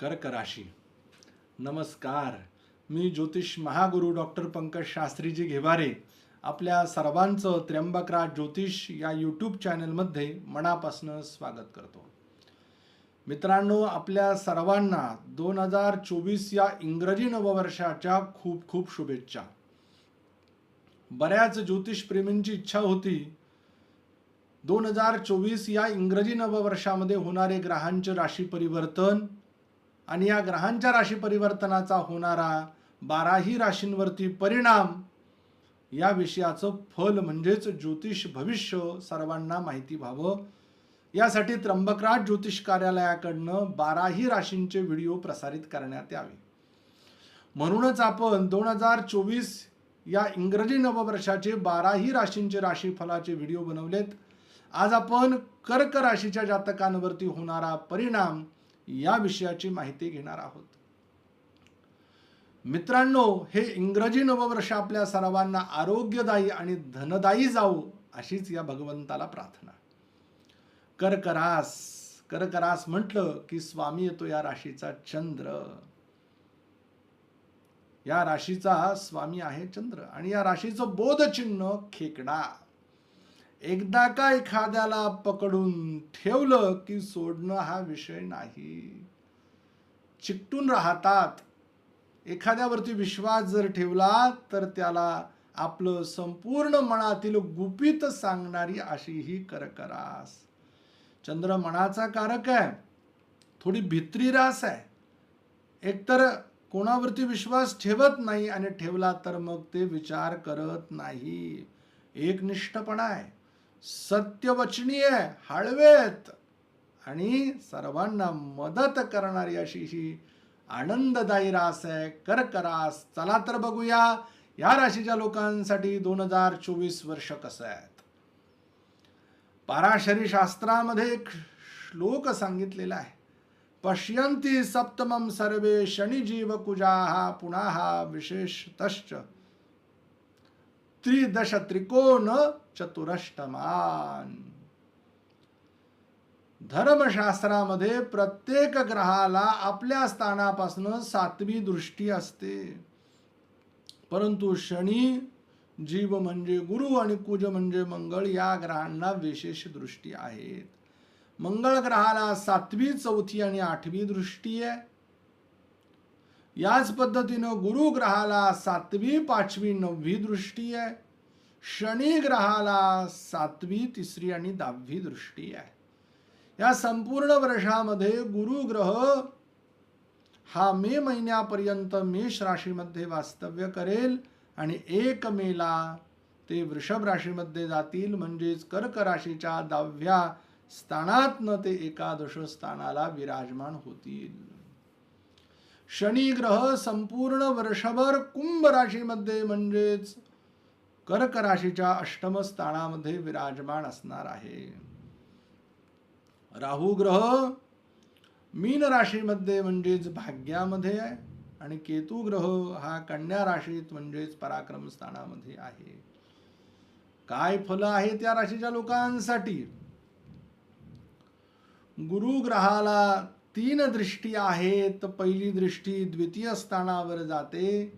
कर्क राशी. नमस्कार. मी ज्योतिष महागुरु डॉक्टर पंकज शास्त्रीजी घेवारे आपल्या सर्वांचं त्र्यंबकराज ज्योतिष या यूट्यूब चॅनलमध्ये मनापासून स्वागत करतो. मित्रांनो आपल्या सर्वांना दोन हजार चोवीस या इंग्रजी नववर्षाच्या खूप खूप शुभेच्छा. बऱ्याच ज्योतिषप्रेमींची इच्छा होती दोन हजार चोवीस या इंग्रजी नववर्षामध्ये होणारे ग्रहांचे राशी परिवर्तन आणि या ग्रहांच्या राशी परिवर्तनाचा होणारा बाराही राशींवरती परिणाम या विषयाचं फल म्हणजेच ज्योतिष भविष्य सर्वांना माहिती व्हावं. यासाठी त्र्यंबकराज ज्योतिष कार्यालयाकडनं बाराही राशींचे व्हिडिओ प्रसारित करण्यात यावे. म्हणूनच आपण दोन हजार चोवीस या इंग्रजी नववर्षाचे बाराही राशींचे राशीफलाचे व्हिडिओ बनवलेत. आज आपण कर्क राशीच्या जातकांवरती होणारा परिणाम या विषयाची माहिती घेणार आहोत. मित्रांनो हे इंग्रजी नववर्ष आपल्या सर्वांना आरोग्यदायी आणि धनदायी जाऊ अशीच या भगवंताला प्रार्थना. कर्करास कर्करास म्हटलं की स्वामी येतो या राशीचा चंद्र. या राशीचा स्वामी आहे चंद्र आणि या राशीचं बोधचिन्ह खेकडा. एकदा का एखाद्याला पकडून ठेवलं की सोडणं हा विषय नाही. चिकटून राहतात. एखाद्यावरती विश्वास जर ठेवला तर त्याला आपलं संपूर्ण मनातील गुपित सांगणारी अशी ही करकरास. चंद्र मनाचा कारक आहे. थोडी भित्री रास आहे. एकतर कोणावरती विश्वास ठेवत नाही आणि ठेवला तर मग ते विचार करत नाही. एकनिष्ठपणा आहे. सत्यवचनीय हळवेत आणि सर्वांना मदत करणारी अशी ही आनंददायी रास आहे. कर्करास चला तर बघूया या राशीच्या लोकांसाठी दोन हजार चोवीस वर्ष कसं आहेत. पाराशरी शास्त्रामध्ये एक श्लोक सांगितलेला आहे. पश्यंती सप्तमम सर्वे शनिजीव कुजाहा पुन्हा विशेषतश्च त्रिदश त्रिकोण चतुरष्टमान. धर्मशास्त्रामध्ये प्रत्येक ग्रहाला आपल्या स्थानापासून सातवी दृष्टी असते. परंतु शनी जीव म्हणजे गुरु आणि कुज म्हणजे मंगळ या ग्रहांना विशेष दृष्टी आहेत. मंगळ ग्रहाला सातवी चौथी आणि आठवी दृष्टी आहे. याच पद्धतीनं गुरुग्रहाला सातवी पाचवी नववी दृष्टी आहे. शनी ग्रहाला सातवी तिसरी आणि दहावी दृष्टी आहे. या संपूर्ण वर्षामध्ये गुरुग्रह हा मे महिन्यापर्यंत मेष राशीमध्ये वास्तव्य करेल आणि एक मेला ते वृषभ राशीमध्ये जातील. म्हणजेच कर्क राशीच्या दहाव्या स्थानातनं ते एकादश स्थानाला विराजमान होतील. शनी ग्रह संपूर्ण वर्षभर कुंभ राशीमध्ये म्हणजेच कर्क राशीच्या अष्टम स्थानामध्ये विराजमान असणार आहे. राहू ग्रह मीन राशीमध्ये म्हणजेच भाग्यामध्ये आहे आणि केतू ग्रह हा कन्या राशीत म्हणजेच पराक्रम स्थानामध्ये आहे. काय फल आहे त्या राशीच्या लोकांसाठी? गुरु ग्रहाला तीन दृष्टी आहेत. पहिली दृष्टी द्वितीय स्थानावर जाते.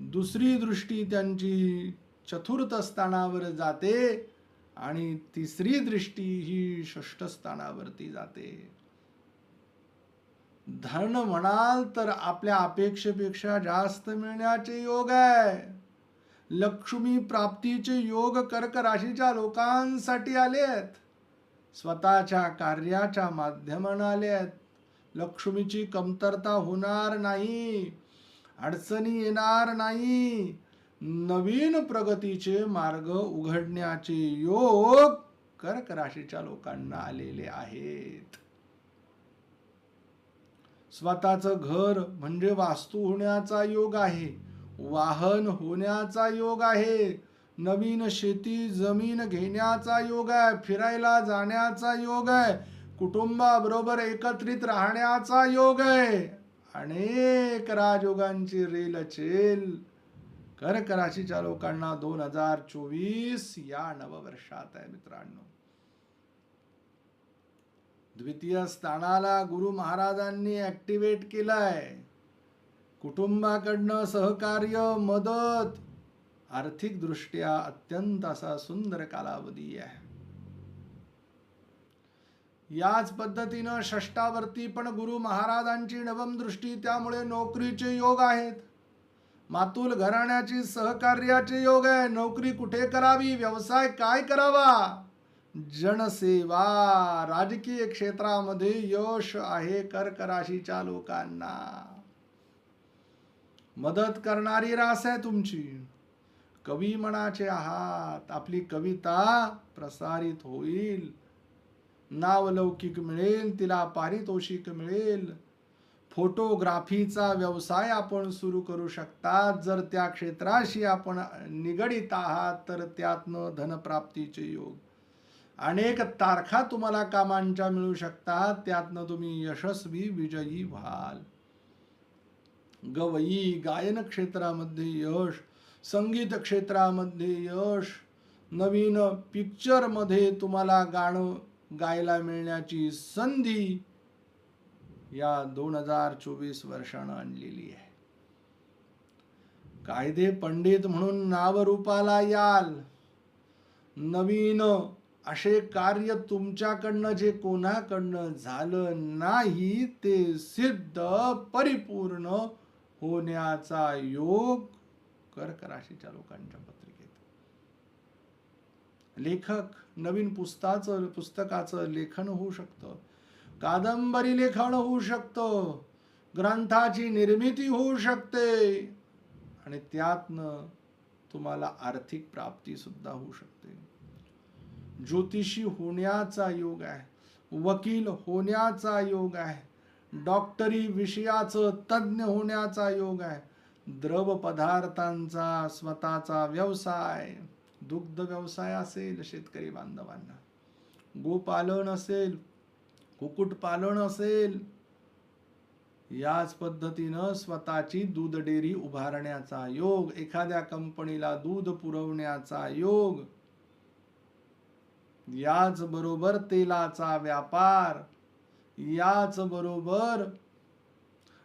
दुसरी दृष्टी त्यांची चतुर्थ स्थानावर जाते. आणि तिसरी दृष्टी ही षष्ठ स्थानावरती जाते. धन म्हणाल तर आपल्या अपेक्षेपेक्षा जास्त मिळण्याचे योग आहे. लक्ष्मी प्राप्तीचे योग कर्क राशीच्या लोकांसाठी आलेत. स्वतःच्या कार्याच्या माध्यमानं आलेत. लक्ष्मीची कमतरता होणार नाही अडचणी येणार नाही. नवीन प्रगतीचे मार्ग उघडण्याचे योग कर्क राशीच्या लोकांना आलेले आहेत. स्वतःचं घर म्हणजे वास्तू होण्याचा योग आहे वाहन होण्याचा योग आहे नवीन शेती जमीन घेण्याचा योग आहे फिरायला जाण्याचा योग आहे कुटुंबाबरोबर एकत्रित राहण्याचा योग आहे. अनेक राजयोगांची रेलचेल कर्क राशीच्या लोकांना दोन हजार चोवीस या नववर्षात आहे मित्रांनो. द्वितीय स्थानाला गुरु महाराजांनी ऍक्टिवेट केलाय. कुटुंबाकडनं सहकार्य मदत आर्थिक दृष्ट्या अत्यंत असा सुंदर कालावधी आहे. याच पद्धतीनं षष्टावरती पण गुरु महाराजांची नवम दृष्टी त्यामुळे नोकरीचे योग आहेत. मातुल घराण्याची सहकार्याचे योग आहे. नोकरी कुठे करावी? व्यवसाय काय करावा? जनसेवा. राजकीय क्षेत्रामध्ये यश आहे कर्क राशीच्या लोकांना. मदत करणारी रास आहे तुमची. कवी मनाचे आहात. आपली कविता प्रसारित होईल. नावलौकिक मिळेल तिला पारितोषिक मिळेल. फोटोग्राफीचा व्यवसाय आपण सुरू करू शकता जर त्या क्षेत्राशी आपण निगडित आहात तर त्यातनं धनप्राप्तीचे योग. अनेक तारखा तुम्हाला कामांच्या मिळू शकतात. त्यातनं तुम्ही यशस्वी विजयी व्हाल. गवई गायन क्षेत्रामध्ये यश संगीत क्षेत्रामध्ये यश नवीन पिक्चरमध्ये तुम्हाला गाणं गायला मिळण्याची संधी या दोन हजार चोवीस वर्षानं आणलेली आहे. कायदे पंडित म्हणून नावरूपाला याल. नवीन असे कार्य तुमच्याकडनं जे कोणाकडनं झालं नाही ते सिद्ध परिपूर्ण होण्याचा योग कर्क राशीच्या लोकांच्या पत्र लेखक नवीन पुस्ताचं पुस्तकाचं लेखन होऊ शकतं. कादंबरी लेखन होऊ शकतं. ग्रंथाची निर्मिती होऊ शकते. आणि त्यातनं तुम्हाला आर्थिक प्राप्ती सुद्धा होऊ शकते. ज्योतिषी होण्याचा योग आहे. वकील होण्याचा योग आहे. डॉक्टरी विषयाचं तज्ज्ञ होण्याचा योग आहे. द्रव पदार्थांचा स्वतःचा व्यवसाय. दुग्ध व्यवसाय असेल शेतकरी बांधवांना. गोपालन असेल कुक्कुटपालन असेल याच पद्धतीनं स्वतःची दूध डेअरी उभारण्याचा योग एखाद्या कंपनीला दूध पुरवण्याचा योग याच बरोबर तेलाचा व्यापार याच बरोबर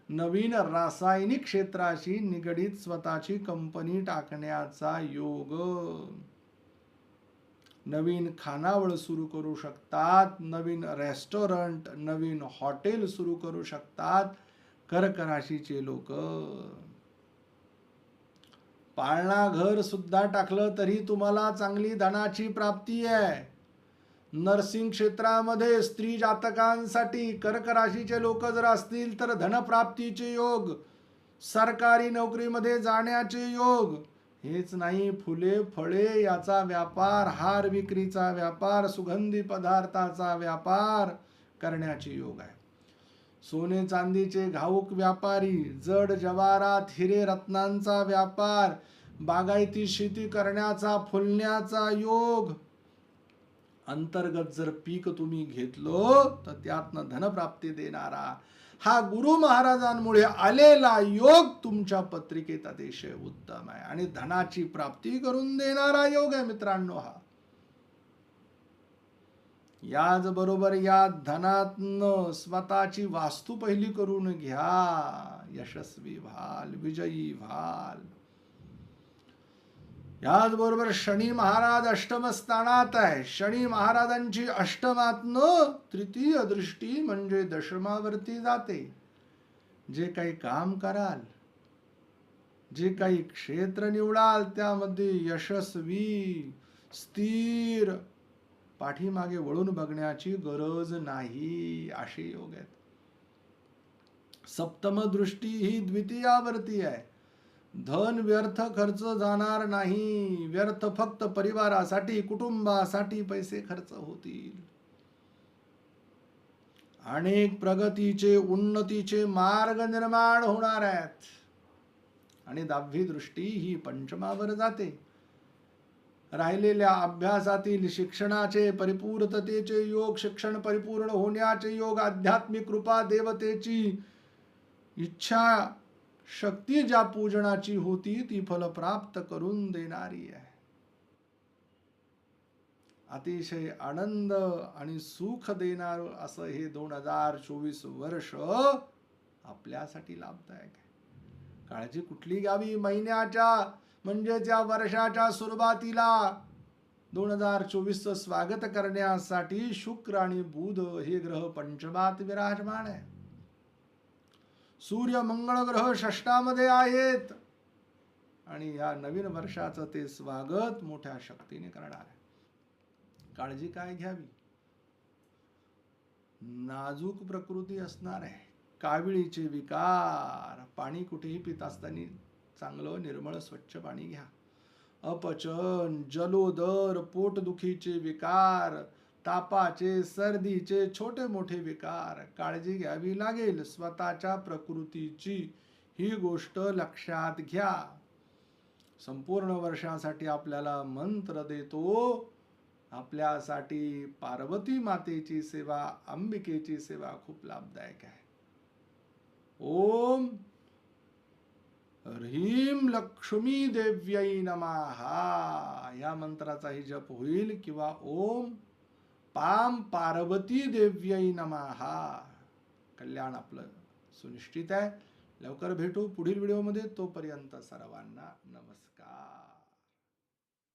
नवीन रासायनिक क्षेत्राशी निगडीत स्वतःची कंपनी टाकण्याचा योग. नवीन खानावळ सुरू करू शकतात नवीन रेस्टॉरंट नवीन हॉटेल सुरू करू शकतात कर्क राशीचे लोक. पाळणा घर सुद्धा टाकलं तरी तुम्हाला चांगली धनाची प्राप्ती आहे. नर्सिंग क्षेत्रामध्ये स्त्री जातकांसाठी कर्क राशीचे लोक जर असतील तर धनप्राप्तीचे योग सरकारी नोकरीमध्ये जाण्याचे योग. हेच नाही फुले फळे याचा व्यापार हार विक्रीचा व्यापार सुगंधी पदार्थाचा व्यापार करण्याचे योग आहे. सोने चांदीचे घाऊक व्यापारी जड जवारात हिरे रत्नांचा व्यापार बागायती शेती करण्याचा फुलण्याचा योग. अंतर्गत जर पीक तुम्ही घेतलो तर त्यातनं धनप्राप्ती देणारा हा गुरु महाराजांमुळे आलेला योग तुमच्या पत्रिकेत अतिशय उत्तम आहे. आणि धनाची प्राप्ती करून देणारा योग आहे मित्रांनो हा. याच बरोबर या धनातनं स्वतःची वास्तू पहिली करून घ्या. यशस्वी व्हाल विजयी व्हाल. याचबरोबर शनी महाराज अष्टम स्थानात आहे शनी महाराजांची अष्टमातनं तृतीय दृष्टी म्हणजे दशमावरती जाते. जे काही काम कराल जे काही क्षेत्र निवडाल त्यामध्ये यशस्वी स्थिर पाठीमागे वळून बघण्याची गरज नाही असे योग आहेत. सप्तम दृष्टी ही द्वितीयावरती आहे. धन व्यर्थ खर्च जाणार नाही. व्यर्थ फक्त परिवारासाठी कुटुंबासाठी पैसे खर्च होतील. अनेक प्रगतीचे उन्नतीचे मार्ग निर्माण होणार आहेत. आणि दहावी दृष्टी ही पंचमावर जाते. राहिलेल्या अभ्यासातील शिक्षणाचे परिपूर्ततेचे योग शिक्षण परिपूर्ण होण्याचे योग आध्यात्मिक कृपा देवतेची इच्छा शक्ती ज्या पूजनाची होती ती फल प्राप्त करून देणारी आहे. अतिशय आनंद आणि सुख देणार असं हे दोन हजार चोवीस वर्ष आपल्यासाठी लाभदायक आहे. काळजी कुठली घ्यावी? महिन्याच्या म्हणजे त्या वर्षाच्या सुरुवातीला. दोन हजार चोवीसचं स्वागत करण्यासाठी शुक्र आणि बुध हे ग्रह पंचमात विराजमान आहे. सूर्य मंगळ ग्रह षष्टामध्ये आहेत. आणि या नवीन वर्षाचं ते स्वागत मोठ्या शक्तीने करणार आहे. काळजी काय घ्यावी? नाजूक प्रकृती असणार आहे. काविळीचे विकार. पाणी कुठेही पित असताना चांगलं निर्मळ स्वच्छ पाणी घ्या. अपचन जलोदर पोटदुखीचे विकार. तापाचे सर्दीचे छोटे मोठे विकार. काळजी घ्यावी लागेल स्वतःच्या प्रकृतीची. ही गोष्ट लक्षात घ्या. संपूर्ण वर्षासाठी आपल्याला मंत्र देतो. आपल्यासाठी पार्वती मातेची सेवा अंबिकेची सेवा खूप लाभदायक आहे. ओम ह्रीम लक्ष्मी देव्यई नमाहा या मंत्राचाही जप होईल किंवा ओम पाम पार्वती देव्यै नमाहा कल्याण आपलं सुनिश्चित आहे. लवकर भेटू पुढील व्हिडिओमध्ये. तोपर्यंत सर्वांना नमस्कार.